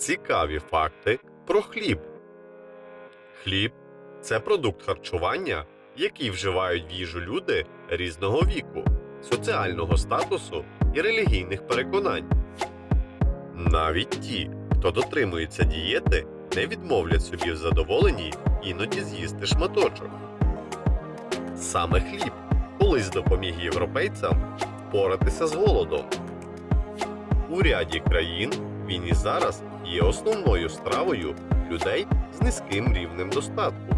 Цікаві факти про хліб. Хліб це продукт харчування, який вживають в їжу люди різного віку, соціального статусу і релігійних переконань. Навіть ті, хто дотримується дієти, не відмовлять собі в задоволенні іноді з'їсти шматочок. Саме хліб колись допоміг європейцям впоратися з голодом. У ряді країн він і зараз є основною стравою людей з низьким рівнем достатку.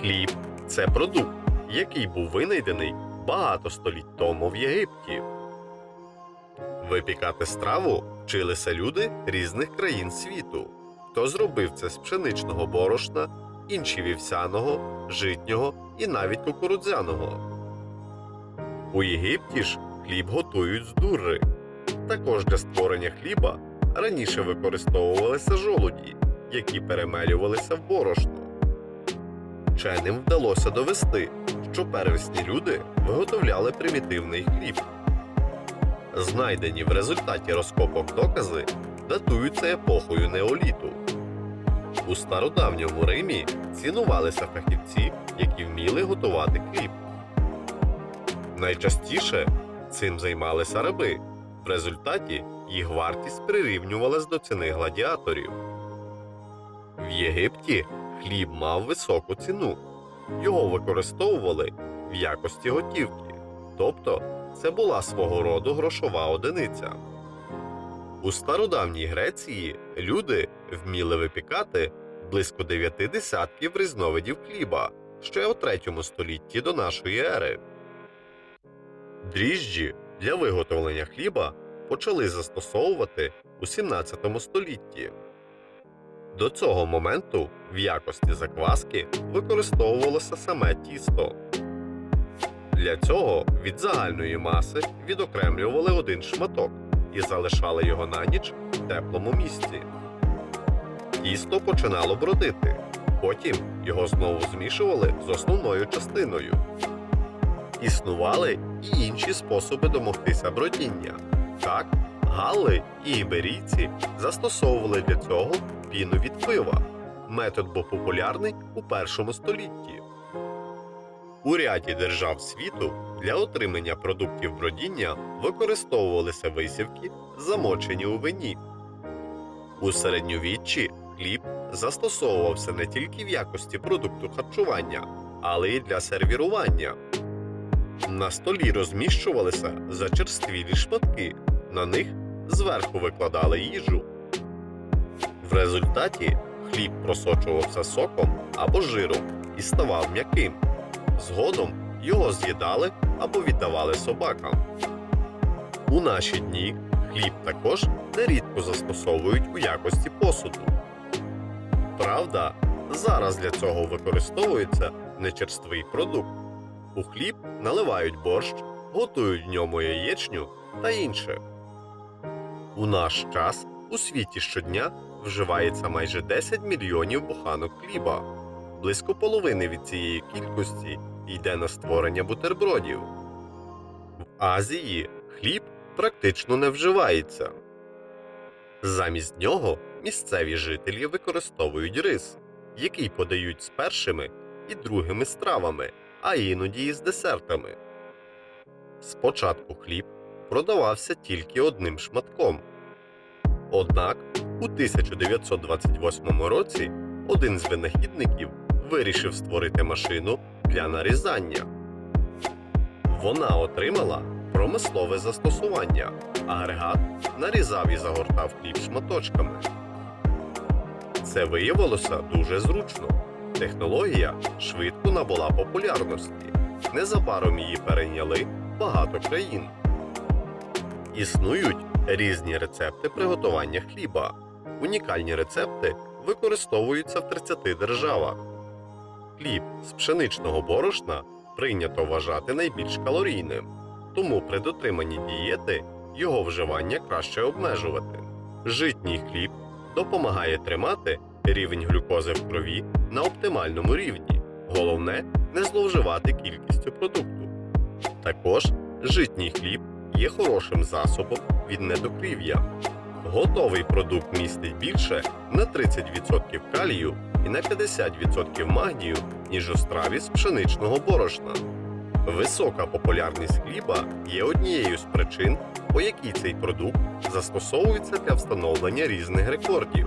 Хліб це продукт, який був винайдений багато століть тому в Єгипті. Випікати страву вчилися люди різних країн світу. Хто зробив це з пшеничного борошна, інші вівсяного, житнього і навіть кукурудзяного. У Єгипті ж хліб готують з дурри. Також для створення хліба раніше використовувалися жолуді, які перемелювалися в борошно. Вченим вдалося довести, що первісні люди виготовляли примітивний хліб. Знайдені в результаті розкопок докази датуються епохою неоліту. У стародавньому Римі цінувалися фахівці, які вміли готувати хліб. Найчастіше цим займалися раби. В результаті їх вартість прирівнювалась до ціни гладіаторів. В Єгипті хліб мав високу ціну. Його використовували в якості готівки, тобто це була свого роду грошова одиниця. У стародавній Греції люди вміли випікати близько дев'яти десятків різновидів хліба ще у третьому столітті до нашої ери. Дріжджі для виготовлення хліба почали застосовувати у 17 столітті. До цього моменту в якості закваски використовувалося саме тісто. Для цього від загальної маси відокремлювали один шматок і залишали його на ніч в теплому місці. Тісто починало бродити, потім його знову змішували з основною частиною. Існували і інші способи домогтися бродіння. Так, галли і іберійці застосовували для цього піну від пива. Метод був популярний у першому столітті. У ряді держав світу для отримання продуктів бродіння використовувалися висівки, замочені у вині. У середньовіччі хліб застосовувався не тільки в якості продукту харчування, але й для сервірування. На столі розміщувалися зачерствілі шматки, на них зверху викладали їжу. В результаті хліб просочувався соком або жиром і ставав м'яким. Згодом його з'їдали або віддавали собакам. У наші дні хліб також нерідко застосовують у якості посуду. Правда, зараз для цього використовується нечерствий продукт. У хліб наливають борщ, готують в ньому яєчню та інше. У наш час у світі щодня вживається майже 10 мільйонів буханок хліба. Близько половини від цієї кількості йде на створення бутербродів. В Азії хліб практично не вживається. Замість нього місцеві жителі використовують рис, який подають з першими і другими стравами, а іноді і з десертами. Спочатку хліб продавався тільки одним шматком. Однак у 1928 році один з винахідників вирішив створити машину для нарізання. Вона отримала промислове застосування. Агрегат нарізав і загортав хліб шматочками. Це виявилося дуже зручно. Технологія швидко набула популярності. Незабаром її перейняли багато країн. Існують різні рецепти приготування хліба. Унікальні рецепти використовуються в 30 державах. Хліб з пшеничного борошна прийнято вважати найбільш калорійним, тому при дотриманні дієти його вживання краще обмежувати. Житній хліб допомагає тримати рівень глюкози в крові на оптимальному рівні. Головне не зловживати кількістю продукту. Також житній хліб є хорошим засобом від недокрів'я. Готовий продукт містить більше на 30% калію і на 50% магнію, ніж у страві з пшеничного борошна. Висока популярність хліба є однією з причин, по якій цей продукт застосовується для встановлення різних рекордів.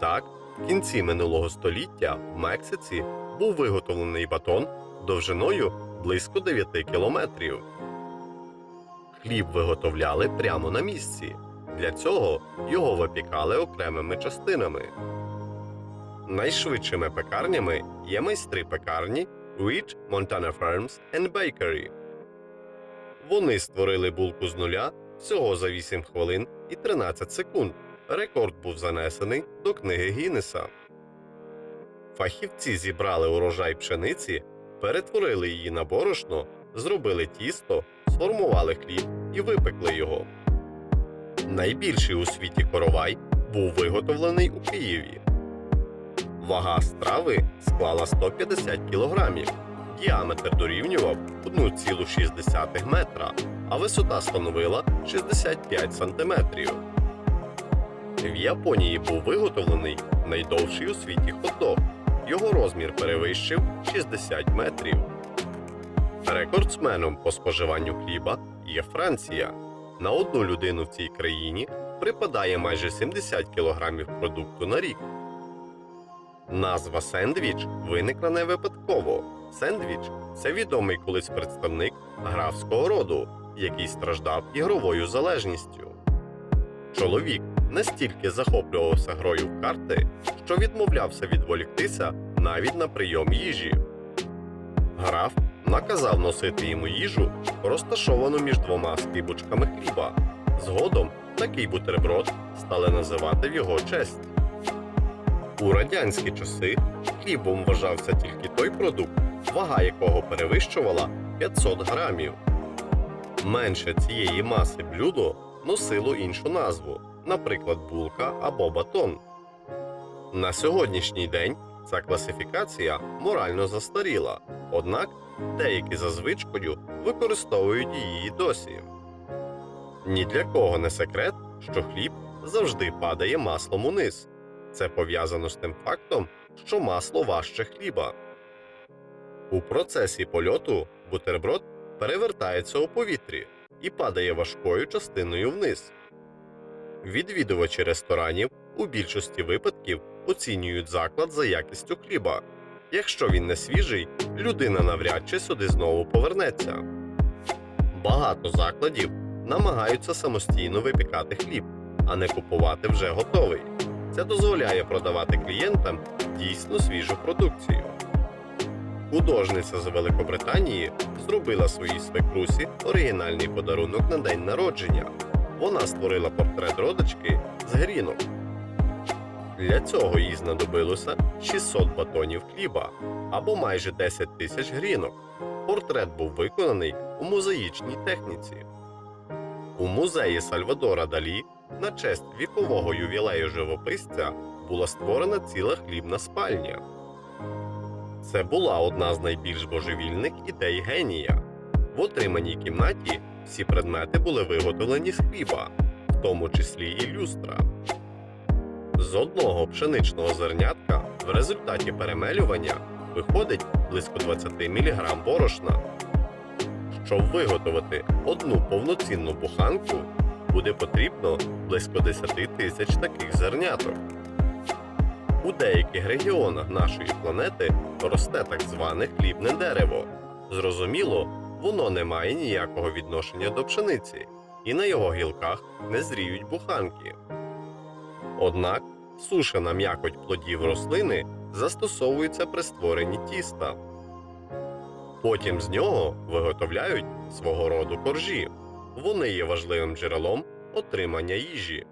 Так, в кінці минулого століття в Мексиці був виготовлений батон довжиною близько 9 кілометрів. Хліб виготовляли прямо на місці. Для цього його випікали окремими частинами. Найшвидшими пекарнями є майстри пекарні Rich Montana Farms and Bakery. Вони створили булку з нуля всього за 8 хвилин і 13 секунд. Рекорд був занесений до книги Гіннеса. Фахівці зібрали урожай пшениці, перетворили її на борошно, зробили тісто, сформували хліб і випекли його. Найбільший у світі коровай був виготовлений у Києві. Вага страви склала 150 кг, діаметр дорівнював 1,6 метра, а висота становила 65 см. В Японії був виготовлений найдовший у світі хот-дог. Його розмір перевищив 60 метрів. Рекордсменом по споживанню хліба є Франція. На одну людину в цій країні припадає майже 70 кг продукту на рік. Назва сендвіч виникла не випадково. Сендвіч це відомий колись представник графського роду, який страждав ігровою залежністю. Чоловік настільки захоплювався грою в карти, що відмовлявся відволіктися навіть на прийом їжі. Граф наказав носити йому їжу, розташовану між двома скибочками хліба. Згодом такий бутерброд стали називати в його честь. У радянські часи хлібом вважався тільки той продукт, вага якого перевищувала 500 грамів. Менше цієї маси блюдо носило іншу назву, наприклад, булка або батон. На сьогоднішній день ця класифікація морально застаріла, однак деякі за звичкою використовують її досі. Ні для кого не секрет, що хліб завжди падає маслом униз. Це пов'язано з тим фактом, що масло важче хліба. У процесі польоту бутерброд перевертається у повітрі і падає важкою частиною вниз. Відвідувачі ресторанів у більшості випадків оцінюють заклад за якістю хліба. Якщо він не свіжий, людина навряд чи сюди знову повернеться. Багато закладів намагаються самостійно випікати хліб, а не купувати вже готовий. Це дозволяє продавати клієнтам дійсно свіжу продукцію. Художниця з Великобританії зробила своїй свекрусі оригінальний подарунок на день народження. Вона створила портрет родички з грінок. Для цього їй знадобилося 600 батонів хліба або майже 10 тисяч грінок. Портрет був виконаний у мозаїчній техніці. У музеї Сальвадора Далі на честь вікового ювілею живописця була створена ціла хлібна спальня. Це була одна з найбільш божевільних ідей генія. В отриманій кімнаті всі предмети були виготовлені з хліба, в тому числі і люстра. З одного пшеничного зернятка в результаті перемелювання виходить близько 20 мг борошна. Щоб виготовити одну повноцінну буханку, буде потрібно близько 10 тисяч таких зерняток. У деяких регіонах нашої планети росте так зване хлібне дерево. Зрозуміло, воно не має ніякого відношення до пшениці, і на його гілках не зріють буханки. Однак сушена м'якоть плодів рослини застосовується при створенні тіста. Потім з нього виготовляють свого роду коржі. Вони є важливим джерелом отримання їжі.